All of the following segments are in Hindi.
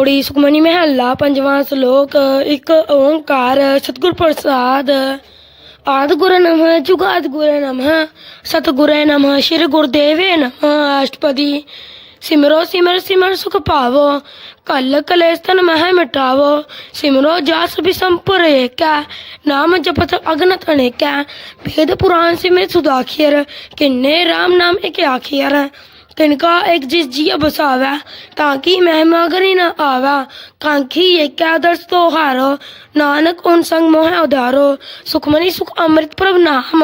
पौड़ी सुखमनी महला पंजवा श्लोक एक ओंकार, सतगुर प्रसाद। आद गुरु नमः जुगाद गुरु नम, सतगुरु नमः, श्री गुरुदेव नमः अष्टपति सिमरो सिमर सिमर सुख पावो कल कलेश तन मह मिटावो। सिमरो जास भी संपुर क्या नाम जपत अग्न तने क्या भेद पुराण सिमर सुदाखियर किन्ने राम नाम एक आखियर। तिनका एक जिस जिया बसावा, ताकि महिमा करी न आवा। कांखी एक आदर्श तो हारो नानक उन संग मोह उधारो। सुखमनी सुख अमृत प्रभ नाम,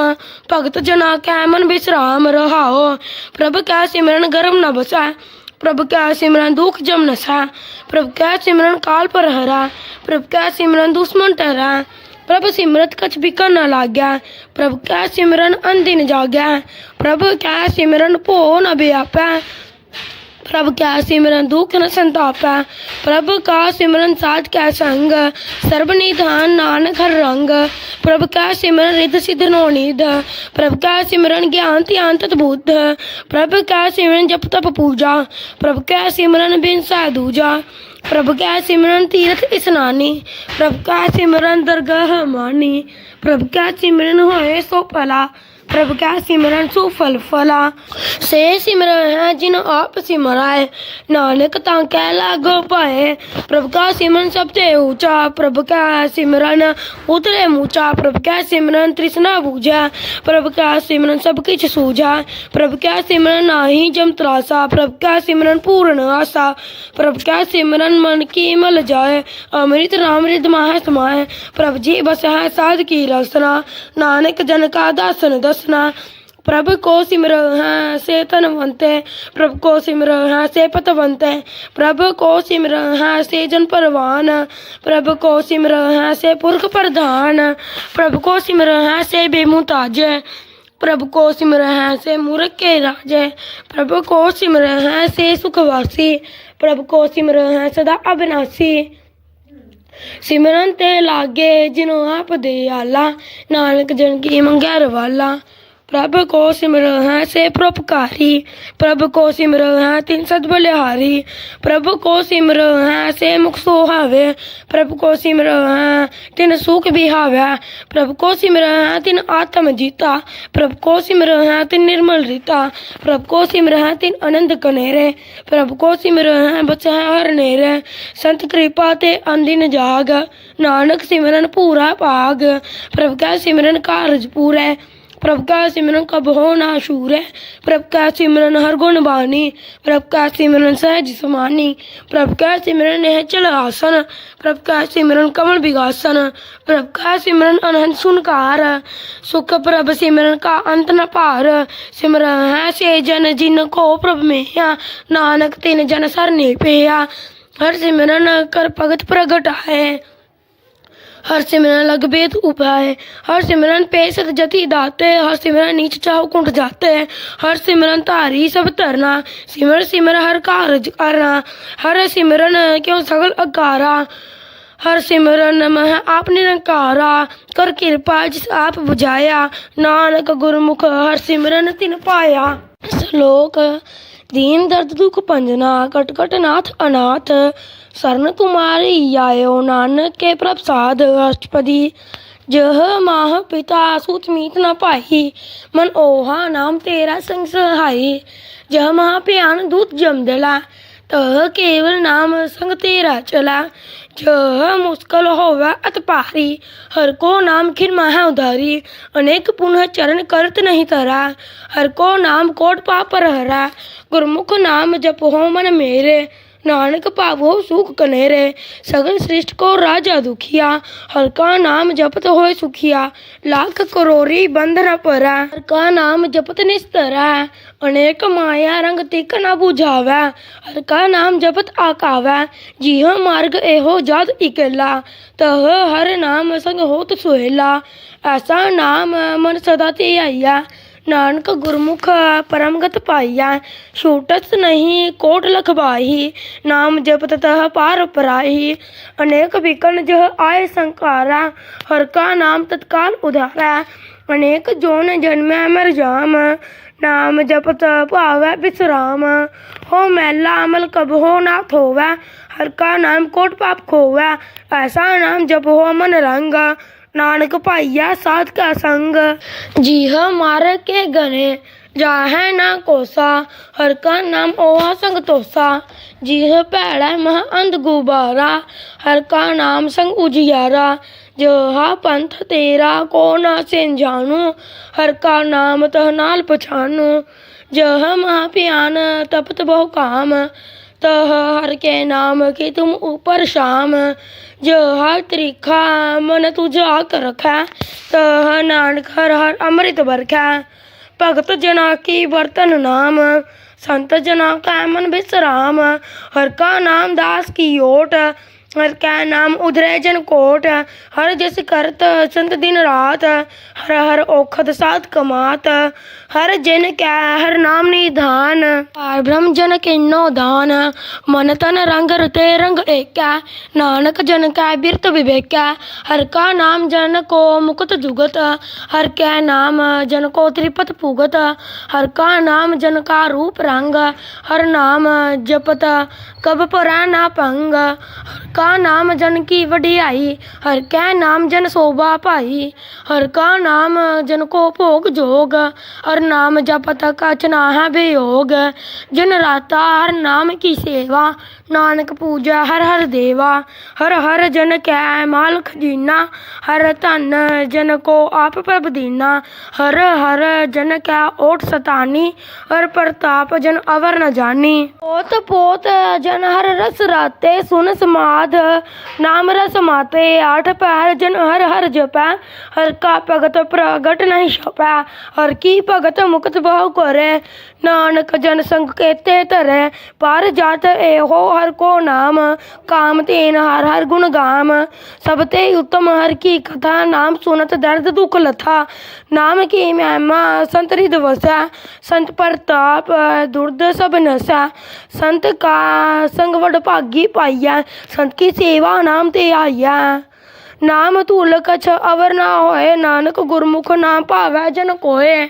भगत जना कै मन विश्राम रहाओ। प्रभ क्या सिमरन गर्म न बसा, प्रभ क्या सिमरन दुख जम नसा। प्रभ क्या सिमरन काल पर हरा, प्रभ क्या सिमरन दुश्मन टहरा प्रभ सिमरत कछ बिकन न लाग्या प्रभु क्या सिमरन अनदिन जाग्या प्रभु क्या सिमरन भो न व्यापै प्रभ क्या सिमरन दुख न संतापै, प्रभु का सिमरन साध कै संग सर्ब निधान नानक हर रंग, प्रभु क्या सिमरन रिद सिद्ध नौनिध प्रभु क्या सिमरन ज्ञान तत बुद्ध, प्रभ क्या सिमरन जप तप पूजा, प्रभु क्या सिमरन बिन सह दूजा। प्रभ क्या सिमरन तीर्थ स्नानी प्रभ क्या सिमरन दरगाह मानी प्रभ क्या सिमरन होए सो भला प्रभ क्या सिमरन सुफल फला से सिमरन है जिन आप सिमराए। नानक ता कह लागो पाए। प्रभ का सिमरन सबसे ऊँचा। प्रभ का सिमरन उतरे मूचा। प्रभ का सिमरन तृष्णा बूझा। प्रभ का सिमरन सब किछ सूझा। प्रभु का सिमरन नाही जम त्रासा। प्रभु का सिमरन पूर्ण आशा। प्रभु का सिमरन मन की मल जाए। अमृत राम रिद माह समाए प्रभ जी बस है साध की रसना। नानक जन का दासन दसना प्रभ को सिमर, है से तनवंते प्रभु को सिमर, है से पतवंते प्रभु को सिमर, है से जन परवान। प्रभु को सिमर, है से पुरख प्रधान। प्रभु को सिमर, है से बेमुताज। प्रभु को सिमर, है से मूर्ख के राजे। प्रभु को सिमर, है से सुखवासी। प्रभु को सिमर, है, सदा अविनाशी। सिमरन ते लागे जिनो आप दयाला नानक जन की मंगै रवाला प्रभु को सिमर है से परोपकारी प्रभु को सिमर है तिन सद बलिहारी प्रभु को सिमर है से मुख सुहावे प्रभु को सिमर है तिन सुख बिहावे प्रभु को सिमर है तिन आत्म जीता प्रभु को सिमर है तिन निर्मल रीता प्रभु को सिमर है तिन आनंद कनेरे प्रभु को सिमर है बच है हर नेरे संत कृपा ते अंदिन जाग नानक सिमरन पूरा भाग प्रभु का सिमरन कारज पूरे प्रभु का सिमरन कब ना शूर है। प्रभु का सिमरन हर गुण बानी। प्रभु का सिमरन सहज समानी। प्रभु का सिमरन है चल आसन। प्रभु का सिमरन कमल विगासन। प्रभु का सिमरन अनहन सुनकार। सुख प्रभ सिमरन का अंत न पार। सिमरन है से जन जिन को प्रभ में नानक तिन जन सरने पेया हर सिमरन कर भगत प्रगट है हर सिमरन लग बेद उपाय हर सिमरन पे सत जति दाते हर सिमरन नीच चाहो कुंठ जाते हर सिमरन तारी सब तरना सिमर सिमर हर कारज करना। हर सिमरन क्यों सगल अकारा? हर सिमरन नमः आप निरंकारा। कर कृपा जिस आप बुझाया। नानक गुरमुख हर सिमरन तिन पाया। श्लोक दीन दर्द दुख पंजना कट कट नाथ अनाथ शरण तुम्हारी आयो नानक के प्रसाद अष्टपदी जह माह पिता सुत मीत न पाही मन ओहा नाम तेरा संग सहाई जह महा प्यान दूत जम दला तह केवल नाम संग तेरा चला जह मुश्किल होवा अत पारी हर को नाम खिर महा उधारी अनेक पुनः चरण करत नहीं तरा हर को नाम कोट पाप हरा गुरमुख नाम जप हो मन मेरे नानक पावो सुख कनेरे सगल श्रेष्ठ को राजा दुखिया हर का नाम जपत होए सुखिया लाख करोरी बंध न परा हर का नाम जपत निस्तरा अनेक माया रंग तिक न बुझावै हर का नाम जपत आकावै जीह मार्ग एहो जात इकेला तह हर नाम संग होत सुहेला ऐसा नाम मन सदा ते आइया ਨਾਨਕ ਗੁਰਮੁਖ ਪਰਮਗਤ ਪਾਈਆ ਛੂਟਤ ਨਹੀਂ ਕੋਟ ਲਖਵਾਹੀ ਨਾਮ ਜਪਤ ਤਹ ਪਾਰ ਪਰਾਹੀ ਅਨੇਕ ਵਿਕਨ ਜਹ ਆਏ ਸੰਕਾਰਾ ਹਰ ਕਾ ਨਾਮ ਤਤਕਾਲ ਉਧਾਰਾ ਅਨੇਕ ਜੋਨ ਜਨਮੈ ਮਰ ਜਾਮ ਨਾਮ ਜਪਤ ਭਾਵੈ ਬਿਸਰਾਮ ਹੋ ਮਹਿਲਾ ਅਮਲ ਕਬ ਹੋ ਨਾ ਥੋਵੈ ਹਰ ਕਾ ਨਾਮ ਕੋਟ ਪਾਪ ਖੋਵੈ ਐਸਾ ਨਾਮ ਜਪ ਹੋ ਮਨ ਰੰਗ नानक पाइया साथ का संग। जी मार के गने, जाहे ना कोसा, हर का नाम ओहा संग तोसा। जीह भैड़ा मह अंध गुबारा, हर का नाम संग उजियारा। जोहा पंथ तेरा को ना से जानू, हर का नाम तह नाल पछानू। जह महा प्यान तपत बहु काम तह हर के नाम की तुम ऊपर शाम। जो हर त्रिखा मन तुझ आक रखा, तह नानक हर हर अमृत बरखा। भगत जना की बर्तन नाम, संत जना का मन विश्राम। हर का नाम दास की ओट हर का नाम उधरे जन कोट? हर जस करत संत दिन रात, हर हर औखद साथ कमात। हर जन क्या हर नाम निधान हर ब्रह्म जन किन्नो दान। मन तन रंग रते रंग एका, नानक जन का बिरत विवेका। हर का नाम जन को मुकुत जुगत, हर क्या नाम जन को त्रिपत पुगत। हर का नाम जन का रूप रंग, हर नाम जपत कब परा ना पंग। हर का नाम जन की वडियाई हर कै नाम जन शोभा पाई हर का नाम जन को भोग जोग हर नाम जपत कचना है वियोग जन राता हर नाम की सेवा नानक पूजा हर हर देवा हर हर जन कै माल खजीना हर धन जन को आप प्रभ दीना हर हर जन कै ओट सतानी हर प्रताप जन अवर न जानी पोत पोत जन हर रस राते सुन समाध नाम रस माते, आठ पैर जन हर हर जपै, हर का भगत प्रगट नहीं छपै, हर की भगत मुक्त बहु करे। ਨਾਨਕ ਜਨ ਸੰਗ ਕੇਤੇ ਧਰੈ, ਪਰ ਜਤ ਇਹੋ ਹਰ ਕੋ ਨਾਮ, ਕਾਮ ਤੇਨ ਹਰ ਹਰ ਗੁਣ ਗਾਮ। ਸਭ ਤੇ ਉਤਮ ਹਰ ਕੀ ਕਥਾ, ਨਾਮ ਸੁਨਤ ਦਰਦ ਦੁਖ ਲਥਾ। ਨਾਮ ਕੀ ਮਹਿਮਾ, ਸੰਤ ਰਿਦ ਵਸੈ, ਸੰਤ ਪ੍ਰਤਾਪ, ਦੁਰਦ ਸਭ ਨਸੈ। ਸੰਤ ਕਾ ਸੰਗ ਵਡ ਭਾਗੀ ਪਾਈਐ, ਸੰਤ ਕੀ ਸੇਵਾ ਨਾਮ ਤੇ ਆਈਐ। ਨਾਮ ਧੂਲ ਕਛ ਅਵਰ ਨਾ ਹੋਏ, ਨਾਨਕ ਗੁਰਮੁਖ ਨਾਮ ਭਾਵੈ ਜਨ ਕੋਏ।